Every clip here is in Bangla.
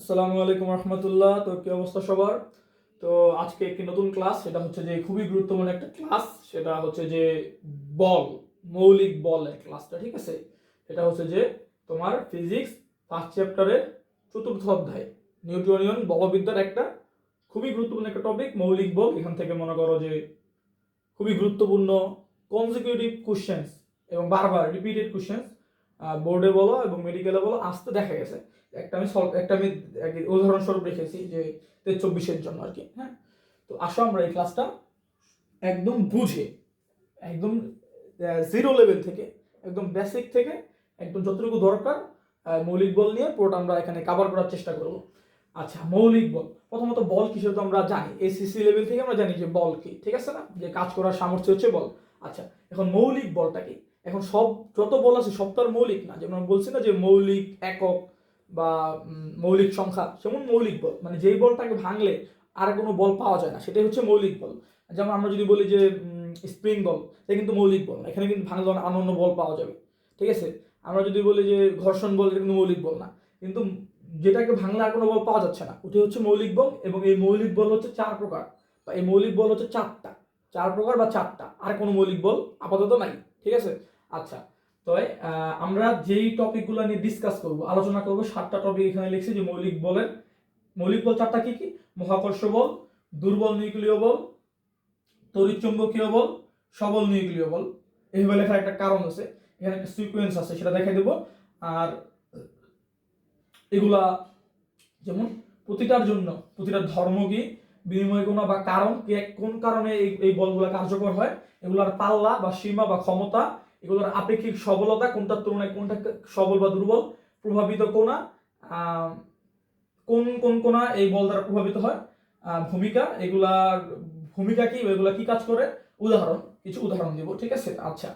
আসসালামু আলাইকুম রহমতুল্লাহ। তো কি অবস্থা সবার? তো আজকে একটি নতুন ক্লাস, সেটা হচ্ছে যে খুবই গুরুত্বপূর্ণ একটা ক্লাস, সেটা হচ্ছে যে বল, মৌলিক বলের ক্লাসটা, ঠিক আছে? এটা হচ্ছে যে তোমার ফিজিক্স ফার্স্ট চ্যাপ্টারের চতুর্থ অধ্যায় নিউটনিয়ন বলবিদ্যার একটা খুবই গুরুত্বপূর্ণ একটা টপিক মৌলিক বল। এখান থেকে মনে করো যে খুবই গুরুত্বপূর্ণ কনজিকিউটিভ কোশ্চেন্স এবং বারবার রিপিটেড কোশ্চেন্স বোর্ডে বলো এবং মেডিকেলে বলো আসতে দেখা গেছে। একটা আমি একটা আমি উদাহরণস্বরূপ রেখেছি যে চব্বিশের জন্য আর কি হ্যাঁ? তো আসো আমরা এই ক্লাসটা একদম বুঝে, একদম জিরো লেভেল থেকে, একদম বেসিক থেকে, একদম যতটুকু দরকার মৌলিক বল নিয়ে পুরোটা আমরা এখানে কাভার করার চেষ্টা করব। আচ্ছা মৌলিক বল। প্রথমত বল কিসের তো আমরা জানি এসিসি লেভেল থেকে আমরা জানি যে বল কি, ঠিক আছে না? যে কাজ করার সামর্থ্য হচ্ছে বল। আচ্ছা এখন মৌলিক বলটা কি? এখন সব যত বল আছে, সব তো আর মৌলিক না। যেমন বলছি না যে মৌলিক, একক বা মৌলিক সংখ্যা যেমন মৌলিক বল। মানে যেই বলটাকে ভাঙলে আর কোনো বল পাওয়া যায় না, সেটাই হচ্ছে মৌলিক বল। যেমন আমরা যদি বলি যে স্প্রিং বল, এটা কিন্তু মৌলিক বল না। এখানে কিন্তু ভাঙলে অনন্য বল পাওয়া যাবে। ঠিক আছে? আমরা যদি বলি যে ঘর্ষণ বল, এটা কিন্তু মৌলিক বল না। কিন্তু যেটাকে ভাঙলে আর কোনো বল পাওয়া যাচ্ছে না ওটি হচ্ছে মৌলিক বল এবং এই মৌলিক বল হচ্ছে চার প্রকার। বা এই মৌলিক বল হচ্ছে চারটা। চার প্রকার বা চারটা। আর কোনো মৌলিক বল আপাতত নাই। ঠিক আছে? আচ্ছা তো আমরা যেই টপিকগুলো নিয়ে ডিসকাস করব, আলোচনা করব, সাতটা টপিক এখানে লিখছি, যে মৌলিক বলের, মৌলিক বল চারটা কি কি? মহাকর্ষ বল, দুর্বল নিউক্লিয় বল, তড়িৎচুম্বকীয় বল, সবল নিউক্লিয় বল। এইভাবে লেখার একটা কারণ আছে, এখানে একটা সিকোয়েন্স আছে, সেটা দেখাই দেবো। আর এগুলা যেমন প্রতিটার জন্য, প্রতিটা ধর্ম কি, বিনিময় কোনো বা কারণ কোন কারণে এই বলগুলো কার্যকর হয়, এগুলার পাল্লা বা সীমা বা ক্ষমতা এগুলোর আপেক্ষিক সবলতা কোনটার তুলনায় কোনটা সবল বা দুর্বল, প্রভাবিত কোনা কোন কোন কোনা এই বল দ্বারা প্রভাবিত হয় ভূমিকা এগুলার ভূমিকা কি, এগুলা কি কাজ করে? উদাহরণ, কিছু উদাহরণ দিব, ঠিক আছে? আচ্ছা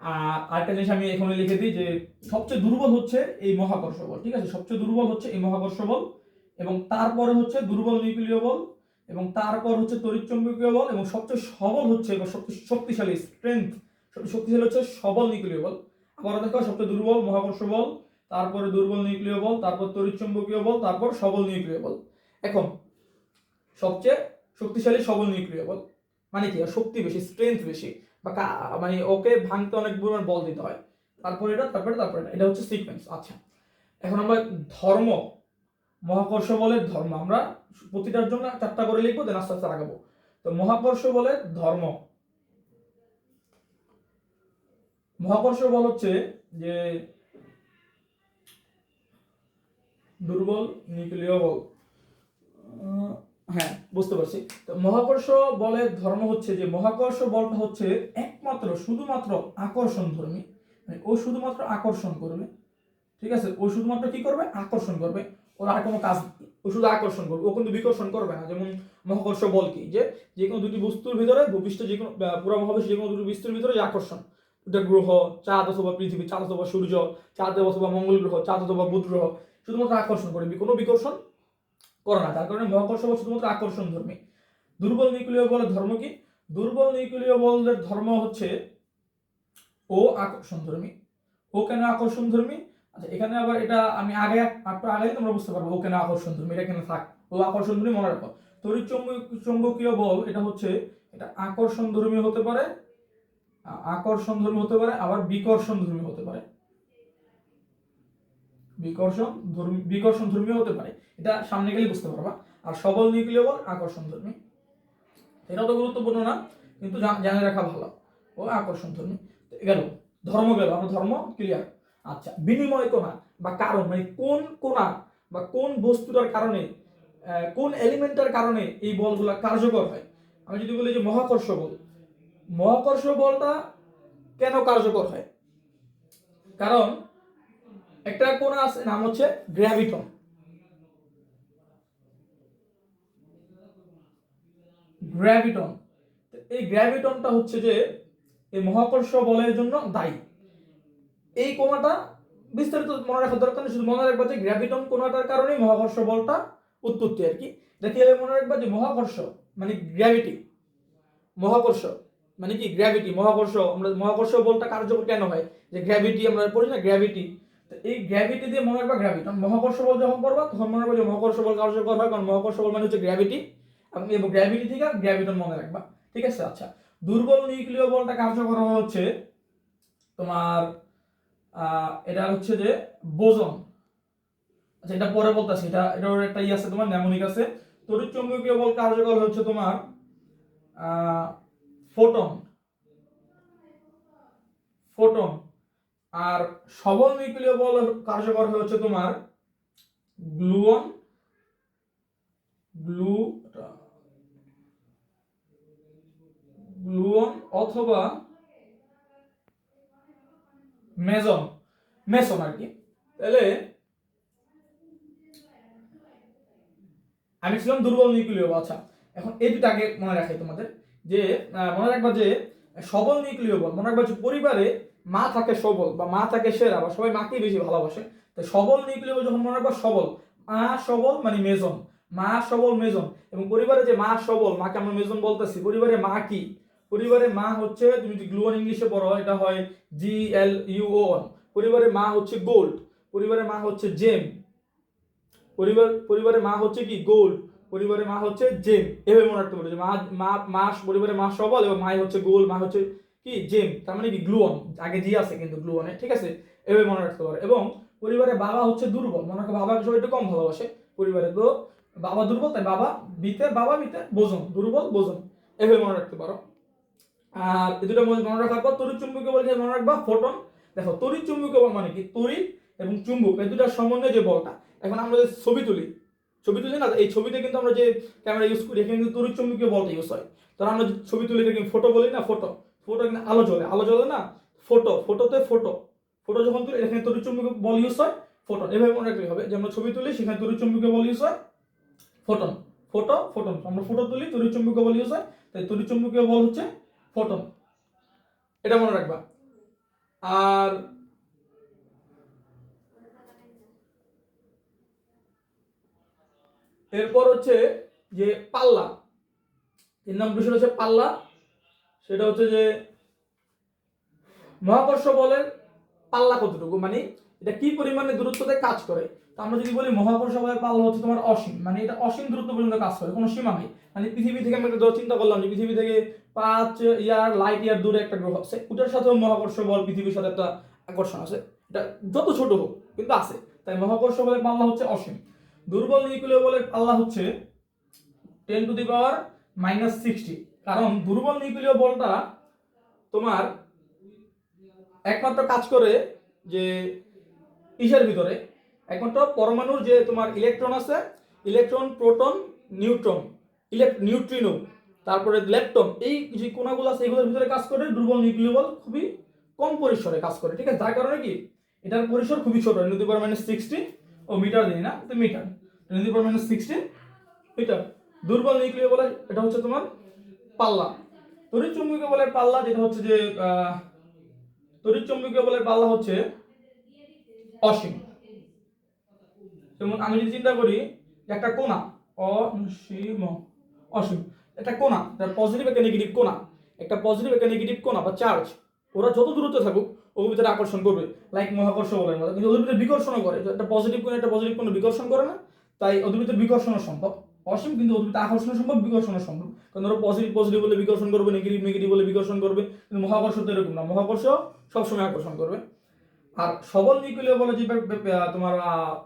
আর আরেকটা জিনিস আমি এখানে লিখে দিই যে সবচেয়ে দুর্বল হচ্ছে এই মহাকর্ষ বল, ঠিক আছে? সবচেয়ে দুর্বল হচ্ছে এই মহাকর্ষ বল এবং তারপরে হচ্ছে দুর্বল নিউক্লিয় বল এবং তারপর হচ্ছে তড়িৎচুম্বকীয় বল এবং সবচেয়ে সবল হচ্ছে সবচেয়ে শক্তিশালী স্ট্রেংথ শক্তিশালী হচ্ছে সবল নিউক্লিয় বল। আবার দেখো সবচেয়ে দুর্বল মহাকর্ষ বল তারপরে দুর্বল নিউক্লিয় বল, তারপর তড়িৎচুম্বকীয় বল, তারপর সবল নিউক্লিয় বল। এখন, সবচেয়ে শক্তিশালী সবল নিউক্লিয় বল মানে কি? শক্তি বেশি স্ট্রেংথ বেশি। বা মানে ওকে ভাঙতে অনেক পরিমাণ বল দিতে হয়। তারপরে এটা, তারপরে তারপরে এটা। এটা হচ্ছে সিকোয়েন্স আচ্ছা এখন আমরা ধর্ম মহাকর্ষ বলের ধর্ম। আমরা প্রতিটার জন্য চারটা করে লিখব দেন আস্তে আস্তে আগাবো। তো মহাকর্ষ বলের ধর্ম মহাকর্ষ বল হচ্ছে যে দুর্বল নিউক্লিয় বল। হ্যাঁ বুঝতে পারছি। তো মহাকর্ষ বলের ধর্ম হচ্ছে যে মহাকর্ষ বলটা হচ্ছে একমাত্র, শুধুমাত্র আকর্ষণ ধর্মী। মানে ও শুধুমাত্র আকর্ষণ করবে। ঠিক আছে? ও শুধুমাত্র কি করবে? আকর্ষণ করবে। ওর আর কোনো কাজ। ও শুধু আকর্ষণ করবে। ও কিন্তু বিকর্ষণ করবে না। যেমন মহাকর্ষ বল কি? যে যে কোনো দুটি বস্তুর ভিতরে ভূপৃষ্ঠ যে কোনো পুরো মহাবিশ্ব যে কোনো দুটি বস্তুর ভিতরে যে আকর্ষণ। এটা গ্রহ, চাঁদ অথবা পৃথিবী, চাঁদ অথবা সূর্য, চাঁদ অথবা মঙ্গল গ্রহ, চাঁদ অথবা বুধ গ্রহ, শুধুমাত্র আকর্ষণ করে কোনো বিকর্ষণ করে না। তার কারণে মহাকর্ষ বল শুধুমাত্র আকর্ষণ ধর্মী। দুর্বল নিউক্লিয় বলের ধর্ম কি? দুর্বল নিউক্লিয় বলের ধর্ম হচ্ছে ও আকর্ষণ ধর্মী। ও কেন আকর্ষণ ধর্মী? আচ্ছা এখানে আবার এটা আমি আগে একটু আগে তোমরা বুঝতে পারব ও কেন আকর্ষণ ধর্মী, এটা কেন থাক ও আকর্ষণ ধর্মী মনে রাখো। তড়িৎ চৌম্বক- চৌম্বকীয় বল এটা হচ্ছে, এটা আকর্ষণ ধর্মী হতে পারে আকর্ষণ ধর্মী হতে পারে, আবার বিকর্ষণ ধর্মী হতে পারে। বিকর্ষণ ধর্মী বিকর্ষণ ধর্মী হতে পারে। এটা সামনে গেলে বুঝতে পারবা। আর সবল নিউক্লিয় বল আকর্ষণ ধর্মী। এটা তো গুরুত্বপূর্ণ না, কিন্তু জানে রাখা ভালো। ও আকর্ষণ ধর্মী। গেল, ধর্ম গেল, আমরা ধর্ম ক্লিয়ার আচ্ছা বিনিময় কোনা বা কারণ মানে কোন কোনা বা কোন বস্তুটার কারণে কোন এলিমেন্টের কারণে এই বলগুলা কার্যকর হয়? আমি যদি বলি যে মহাকর্ষ বল মহাকর্ষ বলটা কেন কার্যকর হয়? কারণ একটা কোনা আছে, নাম হচ্ছে গ্র্যাভিটন। গ্র্যাভিটন। এই গ্র্যাভিটনটা হচ্ছে যে, এই মহাকর্ষ বলের জন্য দায়ী। এই কোনাটা বিস্তারিত মনে রাখার দরকার নেই, শুধু মনে রাখবা যে গ্র্যাভিটন কোনাটার কারণেই মহাকর্ষ বলটা উৎপত্তি আর কি। এটা কি মনে রাখবা যে মহাকর্ষ মানে গ্র্যাভিটি মহাকর্ষ। মানে কি গ্র্যাভিটি মহাকর্ষ, আমরা মহাকর্ষ বলটা কার্যকর কেন হয়? যে গ্র্যাভিটি আমরা পড়ি না গ্র্যাভিটি তো এই গ্র্যাভিটি দিয়ে মনে রাখবা গ্র্যাভিটি মহাকর্ষ বল যখন করবা, তখন মনে রাখবা যে মহাকর্ষ বল কার্যকর হয়, কারণ মহাকর্ষ বল মানে হচ্ছে গ্র্যাভিটি এবং গ্র্যাভিটি থেকে গ্র্যাভিটন মনে রাখবা। ঠিক আছে? আচ্ছা। দুর্বল নিউক্লিয় বলটা কার্যকর হচ্ছে তোমার এটা হচ্ছে যে বোজন। আচ্ছা এটা পরে বলতেছি। এটা, এটার একটা ই আছে তোমার ন্যামোনিক আছে। তড়িৎ চুম্বকীয় বল কার্যকর হচ্ছে তোমার ফোটন। ফোটন। আর সবল নিউক্লিয় বল কার্যকর হচ্ছে তোমার গ্লুয়ন, গ্লু, গ্লুয়ন অথবা মেজন মেসন আর কি। তাহলে আমি ছিলাম দুর্বল নিউক্লিয় আচ্ছা। এখন এই দুটো আগে মনে রাখাই তোমাদের। যে মনে রাখবা যে, সবল নিউক্লিয় বল, মনে রাখবা যে পরিবারে মা থাকে সবল বা মা থাকে সেরা বা সবাই মাকেই বেশি ভালোবাসে। তো সবল নিউক্লিয় যখন মনে রাখবা সবল, মা সবল মানে মেজন, মা সবল মেজন এবং পরিবারে যে মা সবল, মাকে আমরা মেজন বলতেছি, পরিবারে মা কি? পরিবারে মা হচ্ছে, তুমি যদি গ্লুয়ান ইংলিশে পড়ো, এটা হয় জি এল ইউ ও পরিবারে মা হচ্ছে গোল্ড, পরিবারে মা হচ্ছে জেম, পরিবার, পরিবারে মা হচ্ছে কি? গোল্ড। পরিবারে মা হচ্ছে জেম। এভাবে মনে রাখতে পারো যে মা মা মা পরিবারে মা সবল এবং মাই হচ্ছে গোল, মা হচ্ছে কি? জেম। তার মানে কি? গ্লুয়ন। আগে জি আছে কিন্তু গ্লুয়নে, ঠিক আছে? এভাবে মনে রাখতে পারো। এবং পরিবারে বাবা হচ্ছে দুর্বল। মনে রাখো বাবাকে সবাই একটু কম ভালোবাসে পরিবারে তো বাবা দুর্বল, তাই বাবা বিতে বাবা বিতে বোজন দুর্বল বোজন এভাবে মনে রাখতে পারো। আর এই দুটো মনে রাখার পর তরি চুম্বকীয় বল মনে রাখবা, ফোটন। দেখো তরি চুম্বকীয় বল মানে কি? তড়িৎ এবং চুম্বক, এই দুটার সমন্বয়ে যে বলটা। এখন আমরা যে ছবি তুলি ছবি তুলি না? এই ছবিতে কিন্তু আমরা যে ক্যামেরা ইউজ করি, এখানে কিন্তু তড়িৎ চুম্বকীয় বলটা ইউজ হয়। তখন আমরা ছবি তুলি কিন্তু ফটো বলি না ফটো ফটো কিন্তু আলো জ্বলে। আলো জ্বলে না? ফটো ফটোতে ফটো ফটো যখন তুলি, এখানে তড়িৎ চুম্বকীয় বল ইউজ হয় ফোটন এভাবে মনে রাখলে হবে। যে আমরা ছবি তুলি, সেখানে তড়িৎ চুম্বকীয় বল ইউজ হয় ফোটন ফটো ফোটন আমরা ফটো তুলি তড়িৎ চুম্বকীয় বল ইউজ হয়। তাই তড়িৎ চুম্বকীয় বল হচ্ছে ফোটন এটা মনে রাখবা। আর এরপর হচ্ছে যে পাল্লা তিন নম্বর বিষয় হচ্ছে পাল্লা? সেটা হচ্ছে যে মহাকর্ষ বলের পাল্লা কতটুকু? মানে এটা কি পরিমাণে দূরত্বতে কাজ করে? তো আমরা যদি বলি মহাকর্ষ বলের পাল্লা হচ্ছে তোমার অসীম মানে এটা অসীম দূরত্ব পর্যন্ত কাজ করে, কোনো সীমা নেই। মানে পৃথিবী থেকে আমরা একটা চিন্তা করলাম যে পৃথিবী থেকে পাঁচ ইয়ার লাইট ইয়ার দূরে একটা গ্রহ আছে, ওটার সাথেও মহাকর্ষ বল পৃথিবীর সাথে একটা আকর্ষণ আছে। এটা যত ছোট হোক, কিন্তু আছে। তাই মহাকর্ষ বলের পাল্লা হচ্ছে অসীম। দুর্বল নিউক্লিয় বলের পাল্লা হচ্ছে ten to the power minus sixty কারণ দুর্বল নিউক্লিয় বলটা তোমার একমাত্র কাজ করে যে ইসের ভিতরে। একমাত্র পরমাণুর যে তোমার ইলেকট্রন আছে ইলেকট্রন প্রোটন নিউট্রন ইলেক নিউট্রিনো তারপরে লেপটন এই যে কোনাগুলো আছে, এগুলোর ভিতরে কাজ করে দুর্বল নিউক্লিয় বল খুবই কম পরিসরে কাজ করে, ঠিক আছে? যার কারণে কি? এটার পরিসর খুবই ছোট ten to the minus sixty O metre দিই না, তো metre. Ten to power minus sixty metre দুর্বল নিউক্লিয় বলে, এটা হচ্ছে তোমার পাল্লা। তড়িৎ চুম্বকীয় বলের পাল্লা যেটা হচ্ছে যে তড়িৎ চুম্বকীয় বলের পাল্লা হচ্ছে অসীম। যেমন আমি যদি চিন্তা করি একটা কোণা অসীম অসীম। একটা কোণা পজিটিভ একটা নেগেটিভ কোণা একটা পজিটিভ একটা নেগেটিভ কোণা বা চার্জ ওরা যত দূরত্বে থাকুক, ওর ভিতরে আকর্ষণ করবে লাইক মহাকর্ষ মতো। কিন্তু ওদের ভিতরে বিকর্ষণও করে। একটা পজিটিভ কোণ একটা পজিটিভ কোণ বিকর্ষণ করে না তাই ওদের ভিতরে বিকর্ষণও সম্ভব। অসীম কিন্তু ভিতরে আকর্ষণ সম্ভব বিকর্ষণ সম্ভব। কারণ ধরো পজিটিভ পজিটিভ বলে বিকর্ষণ করবে নেগেটিভ নেগেটিভ বলে বিকর্ষণ করবে। কিন্তু মহাকর্ষ তো এরকম না। মহাকর্ষ সবসময় আকর্ষণ করবে। আর সবল নিউক্লিয় বলে যে তোমার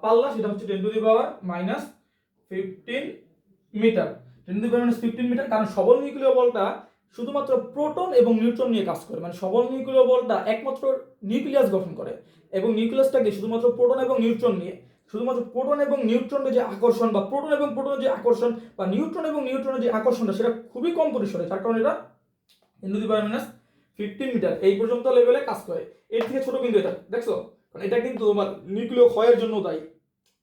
পাল্লা, সেটা হচ্ছে ten to the power minus fifteen metre ten to the power minus fifteen metre কারণ সবল নিউক্লিয় বলটা শুধুমাত্র প্রোটন এবং নিউট্রন নিয়ে কাজ করে। মানে সবল নিউক্লিয় বলটা একমাত্র নিউক্লিয়াস গঠন করে। এবং নিউক্লিয়াসটাকে শুধুমাত্র প্রোটন এবং নিউট্রন নিয়ে শুধুমাত্র প্রোটন এবং নিউট্রনের যে আকর্ষণ বা প্রোটন এবং প্রোটনের যে আকর্ষণ বা নিউট্রন এবং নিউট্রনের যে আকর্ষণটা, সেটা খুবই কম পরিসরে, যার কারণে এটা to the power minus fifteen metre এই পর্যন্ত লেভেলে কাজ করে। এর থেকে ছোট কিন্তু এটা, দেখছ? কারণ এটা কিন্তু তোমার নিউক্লিয় ক্ষয়ের জন্য দায়ী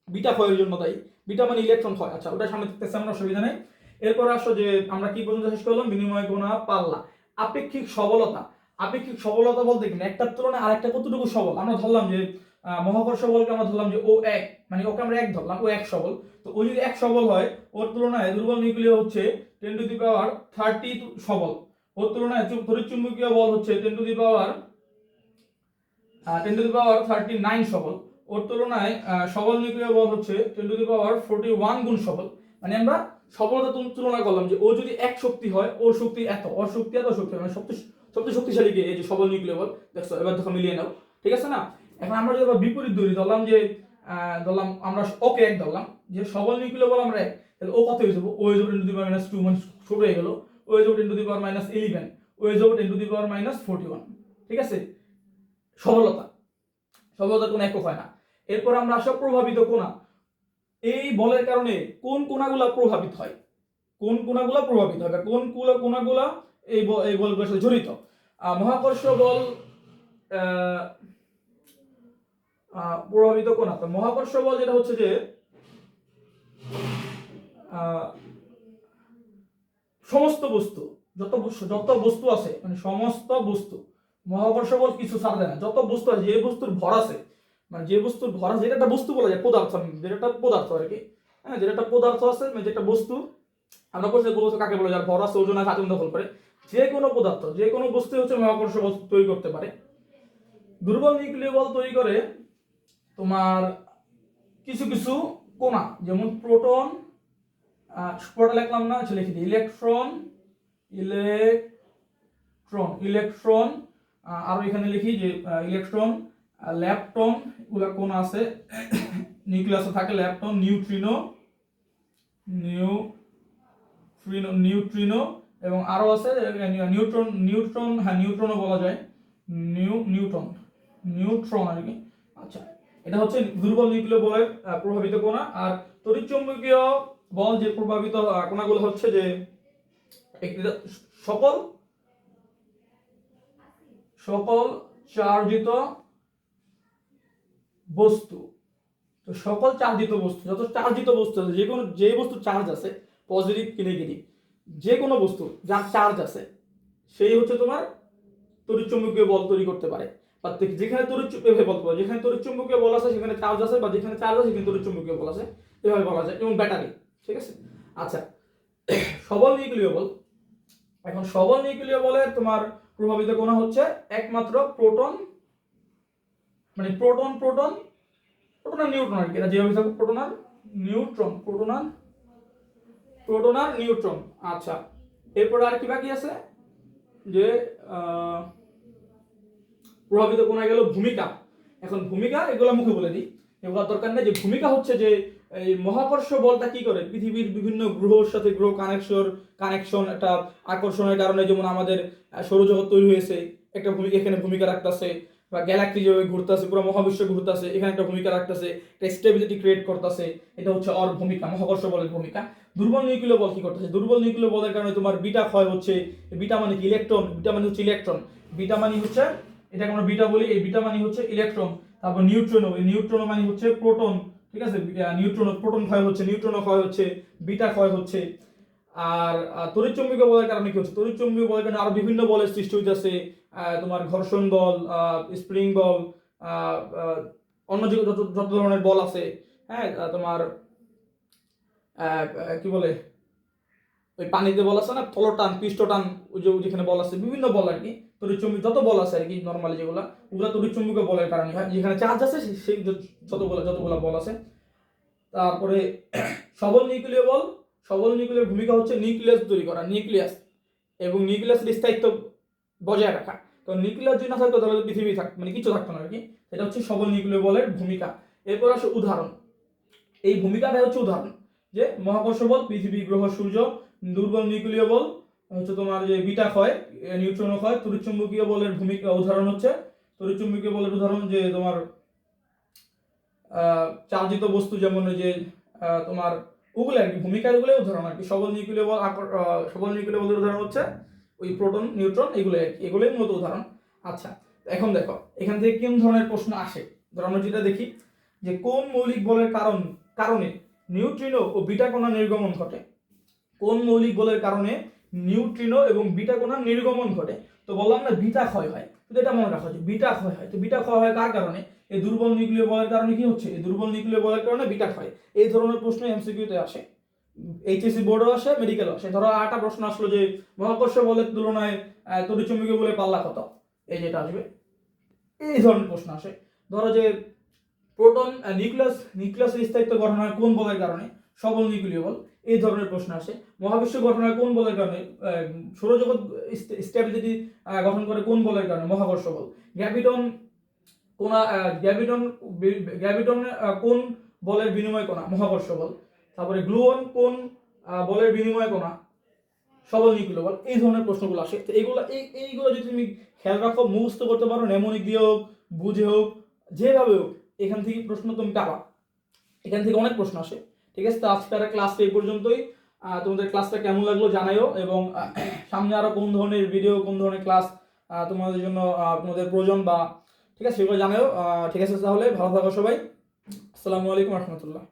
বিটা ক্ষয়ের জন্য দায়ী। বিটা মানে ইলেকট্রন ক্ষয়। আচ্ছা ওটা সামনে থাকতেছে আমার অসুবিধা নেই। এরপর আসো যে, আমরা কি পর্যন্ত শেষ করলাম? বিনিময় গোনা পাল্লা। আপেক্ষিক সবলতা। আপেক্ষিক সবলতা বলতে কি না? একটার তুলনায় আরেকটা কতটুকু সবল? আমরা ধরলাম যে মহাকর্ষ বলকে আমরা ধরলাম যে ও এক। মানে ওকে আমরা এক ধরলাম, ও এক সবল। তো ও যদি এক সবল হয়, ওর তুলনায় দুর্বল নিউক্লিয় হচ্ছে ten to the power thirty সবল। ওর তুলনায় চু- তড়িৎ চুম্বকীয় বল হচ্ছে ten to the power ten to the power thirty nine সবল। ওর তুলনায় সবল নিউক্লিয় বল হচ্ছে ten to the power forty one গুণ সবল। মানে আমরা সবলতা তুল- তুলনা করলাম যে ও যদি এক শক্তি হয়, ওর শক্তি এত, ওর শক্তি এত শক্তি মানে সবচেয়ে সবচেয়ে শক্তিশালী কে? এই যে সবল নিউক্লিয় বল। দেখছ, এবার দেখো মিলিয়ে নাও। ঠিক আছে না? এখন আমরা যদি বিপরীত ধরি, ধরলাম যে ধরলাম আমরা ওকে এক ধরলাম, যে সবল নিউক্লিয় বল আমরা এক। তাহলে ও কত হয়ে যাব? ও is ten to the power minus two মানে ছোট হয়ে গেল। ও is ten to the power minus eleven O is ten to the power minus forty one ঠিক আছে? সবলতা সবলতার কোনো একক হয় না। এরপর আমরা আসা প্রভাবিত কোনা এই বলের কারণে কোন কোণাগুলা প্রভাবিত হয়? কোন কোণাগুলা প্রভাবিত হয়? কোন কোলা কোণাগুলা এই বলগুলোর সাথে জড়িত? মহাকর্ষ বল প্রভাবিত কোন? তো মহাকর্ষ বল যেটা হচ্ছে যে সমস্ত বস্তু, যত যত বস্তু আছে মানে সমস্ত বস্তু, মহাকর্ষ বল কিছু ছাড় দেয় না। যত বস্তু আছে, যে বস্তুর ভর আছে মানে যে বস্তুর ভর আছে যেটা একটা বস্তু বলা যায়, পদার্থ যেটা একটা পদার্থ আর কি হ্যাঁ যেটা পদার্থ আছে মানে যেটা বস্তু, আমরা কোথায় বলব কাকে বলে, যার ভর আছে, ওজন আছে, আচরণ দখল করে, যে কোনো পদার্থ, যে কোনো বস্তু হচ্ছে মহাকর্ষ বল তৈরি করতে পারে। দুর্বল নিউক্লিয় বল তৈরি করে তোমার কিছু কিছু কোনা, যেমন প্রোটন প্রোটন লিখলাম না আচ্ছা লিখে দিই। ইলেকট্রন ইলেকট্রন ইলেকট্রন আরও এখানে লিখি যে ইলেকট্রন ল্যাপটন, এগুলো কোন আছে। নিউক্লিয়াসে থাকে ল্যাপটন, নিউট্রিনো নিউট্রিনো নিউট্রিনো, এবং আরও আছে নিউট্রন নিউট্রন হ্যাঁ নিউট্রনও বলা যায়। নিউ, নিউট্রন নিউট্রন আর কি। আচ্ছা এটা হচ্ছে দুর্বল নিউক্লিয় বলের প্রভাবিত কোণা। আর তড়িৎচুম্বকীয় বল যে প্রভাবিত আহ, কোণাগুলো হচ্ছে যে সকল সকল চার্জিত বস্তু। তো সকল চার্জিত বস্তু যত চার্জিত বস্তু আছে যে কোনো যে বস্তু চার্জ আছে পজিটিভ কি নেগেটিভ যে কোনো বস্তু যার চার্জ আছে সেই হচ্ছে তোমার তড়িৎচুম্বকীয় বল তৈরি করতে পারে। বা যেখানে তড়িৎ এভাবে বলতে পারো, যেখানে তড়িৎচুম্বকীয় বল আছে, সেখানে চার্জ আছে, বা যেখানে চার্জ আছে, সেখানে তড়িৎচুম্বকীয় বল আছে, এভাবে বলা যায়, এবং ব্যাটারি, ঠিক আছে? আচ্ছা সবল নিউক্লিয় বল এখন সবল নিউক্লিয় বলে তোমার প্রভাবিত কোণ হচ্ছে একমাত্র প্রোটন মানে প্রোটন প্রোটন প্রোটন আর নিউট্রন আর কি, এটা যেভাবে থাকুক প্রোটন আর নিউট্রন প্রোটন আর প্রোটন আর নিউট্রন আচ্ছা এরপর আর কি বাকি আছে? যে প্রভাবিত কোণা গেল ভূমিকা। এখন ভূমিকা এগুলো মুখে বলে দিই। এগুলো দরকার নেই যে ভূমিকা হচ্ছে যে এই মহাকর্ষ বলটা কি করে? পৃথিবীর বিভিন্ন গ্রহর সাথে গ্রহ কানেকশন কানেকশন একটা আকর্ষণের কারণে যেমন আমাদের সৌরজগৎ তৈরি হয়েছে, একটা ভূমিকা এখানে ভূমিকা রাখতেছে, বা গ্যালাক্সি যেভাবে ঘুরতেছে, পুরো মহাবিশ্ব ঘুরতেছে, এখানে একটা ভূমিকা রাখতেছে, একটা স্টেবিলিটি ক্রিয়েট করতেছে, এটা হচ্ছে অর ভূমিকা, মহাকর্ষ বলের ভূমিকা। দুর্বল নিউক্লিয় বল কি করতেছে? দুর্বল নিউক্লিয় বলের কারণে তোমার বিটা ক্ষয় হচ্ছে, বিটা মানে কি? ইলেকট্রন বিটা মানে হচ্ছে ইলেকট্রন বিটা মানে হচ্ছে এটাকে আমরা বিটা বলি। এই বিটা মানে হচ্ছে ইলেকট্রন তারপর নিউট্রনও এই নিউট্রন মানে হচ্ছে প্রোটন ঠিক আছে? নিউট্রন প্রোটন ক্ষয় হচ্ছে নিউট্রন ক্ষয় হচ্ছে বিটা ক্ষয় হচ্ছে। আর আহ, তড়িৎচুম্বকীয় বলের কারণে কি হচ্ছে? তড়িৎচুম্বকীয় বলের কারণে আরও বিভিন্ন বলের সৃষ্টি হইতেছে। তোমার ঘর্ষণ বল স্প্রিং বল অন্য যে যত ধরনের বল আছে হ্যাঁ? তোমার কি বলে? ওই পানিতে বল আছে না? তলটান পিষ্টটান ওই যে যেখানে বল আছে বিভিন্ন বল আর কি। তড়িৎচুম্বক যত বল আছে আর কি নর্মালি যেগুলো, ওগুলো তড়িৎচুম্বকীয় বলের কারণে হয়। যেখানে চার্জ আছে সেই যত- যতগুলো যতগুলো বল আছে। তারপরে সবল নিউক্লিয় বল, সবল নিউক্লিয়ার ভূমিকা হচ্ছে নিউক্লিয়াস তৈরি করা নিউক্লিয়াস এবং নিউক্লিয়াসের স্থায়িত্ব বজায় রাখা। তো নিউক্লিয়াস যদি না থাকতো, তাহলে পৃথিবী থাক মানে কিছু থাকতো না আর কি। এটা হচ্ছে সবল নিউক্লিয় বলের ভূমিকা। এরপর আসে উদাহরণ। এই ভূমিকাটা হচ্ছে উদাহরণ। যে মহাকর্ষ বল, পৃথিবী, গ্রহ, সূর্য, দুর্বল নিউক্লিয় বল হচ্ছে তোমার যে বিটা ক্ষয় নিউট্রন ক্ষয়, তড়িৎচুম্বকীয় বলের ভূমিকা, উদাহরণ হচ্ছে, তড়িৎচুম্বকীয় বলের উদাহরণ যে তোমার চার্জিত বস্তু যেমন যে তোমার ওগুলো আর কি, ভূমিকা এগুলো উদাহরণ আর কি, সবল নিউক্লিয় বল সবল নিউক্লিয় বলের উদাহরণ হচ্ছে, ওই প্রোটন, নিউট্রন এগুলো আর কি, এগুলোই মূলত উদাহরণ। আচ্ছা এখন দেখো, এখান থেকে কোন ধরনের প্রশ্ন আসে? ধরো আমরা যেটা দেখি, যে কোন মৌলিক বলের কারণ, কারণে নিউট্রিনো ও বিটা কণা নির্গমন ঘটে? কোন মৌলিক বলের কারণে নিউট্রিনো এবং বিটা কণা নির্গমন ঘটে। তো বললাম না বিটা ক্ষয় হয়। কিন্তু এটা মনে রাখা যে বিটা ক্ষয় হয়। তো বিটা ক্ষয় হয় কার কারণে? এই দুর্বল নিউক্লিয় বলের কারণে কি হচ্ছে? এই দুর্বল নিউক্লিয় বলের কারণে বিটা ক্ষয়। এই ধরনের প্রশ্ন এমসিকিউতে আসে। এইচএসসি বোর্ডও আসে মেডিকেলও আসে। ধরো আটটা প্রশ্ন আসলো যে মহাকর্ষ বলের তুলনায় আহ, তড়িৎচুম্বকীয় বলে পাল্লা কত? এই যেটা আসবে। এই ধরনের প্রশ্ন আসে। ধরো যে প্রোটন নিউক্লিয়াস নিউক্লিয়াসের স্থায়িত্ব গঠন হয় কোন বলের কারণে? সবল নিউক্লিয় বল। এই ধরনের প্রশ্ন আসে। মহাবিশ্ব গঠন হয় কোন বলের কারণে সৌরজগৎ স্ট্যাবিলিটি গঠন করে কোন বলের কারণে? মহাকর্ষ বল। গ্র্যাভিটন কোন গ্র্যাভিটন গ্র্যাভিটন কোন বলের বিনিময় কোনা? মহাকর্ষ বল। তারপরে গ্লুয়ন কোন বলের বিনিময় কোনা? সবল নিউক্লিয় বল। এই ধরনের প্রশ্নগুলো আসে। তো এইগুলো এই, এইগুলো যদি তুমি খেয়াল রাখো, মুখস্থ করতে পারো নেমনিক দিয়ে হোক, বুঝে হোক, যেভাবে হোক, এখান থেকে প্রশ্ন তুমি পাবা। এখান থেকে অনেক প্রশ্ন আসে। ঠিক আছে? তো আজকের ক্লাসটা এই পর্যন্তই। তোমাদের ক্লাসটা কেমন লাগল জানাইও এবং সামনে আরও কোন ধরনের ভিডিও কোন ধরনের ক্লাস তোমাদের জন্য তোমাদের প্রয়োজন বা, ঠিক আছে, সেগুলো জানাও ঠিক আছে তাহলে, ভালো থাকো সবাই। আসসালামু আলাইকুম রহমতুল্লাহ।